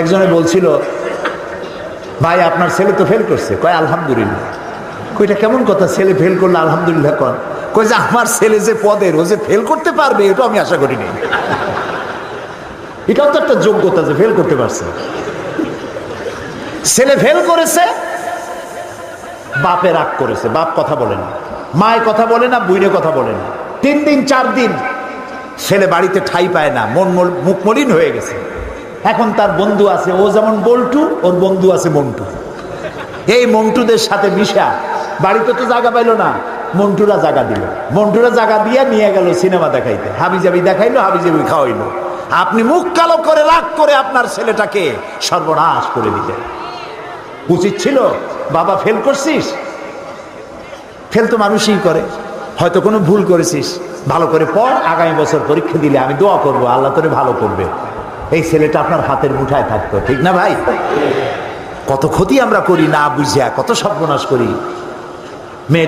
একজনে বলছিল, ভাই, আপনার ছেলে তো ফেল করছে। কয়, আলহামদুলিল্লাহ। কইটা কেমন কথা? ছেলে ফেল করলে আলহামদুলিল্লাহ কন। কই যে আমার ছেলে যে পদের, ও যে ফেল করতে পারবে, এটা আমি আশা করিনি। এটাও তো একটা যোগ্যতা যে ফেল করতে পারছে। ছেলে ফেল করেছে, বাপে রাগ করেছে, বাপ কথা বলে না, মায় কথা বলে না, বুইরে কথা বলে না। তিন দিন, চার দিন, ছেলে বাড়িতে ঠাই পায় না, মন মুখ মলিন হয়ে গেছে। এখন তার বন্ধু আছে, ও যেমন বল্টু, ওর বন্ধু আছে মন্টু। এই মন্টুদের সাথে মিশা। বাড়িতে তো জায়গা পাইলো না, মন্টুরা জায়গা দিল। মন্টুরা জায়গা দিয়ে নিয়ে গেল সিনেমা দেখাইতে। হাবি হাবিজাবি দেখাইলো হাবি হাবিজাবি খাওয়াইলো। আপনি মুখ কালো করে, রাগ করে আপনার ছেলেটাকে সর্বনাশ করে দিলেন। উচিত ছিল, বাবা ফেল করছিস? ফেল তো মানুষই করে। হয়তো কোনো ভুল করেছিস। ভালো করে পড়, আগামী বছর পরীক্ষা দিলে আমি দোয়া করব, আল্লাহ তোরে ভালো করবে। এই ছেলেটা আপনার হাতের মুঠায় থাকতো, ঠিক না ভাই? কত ক্ষতি আমরা করি না বুঝিয়া, কত সর্বনাশ করি।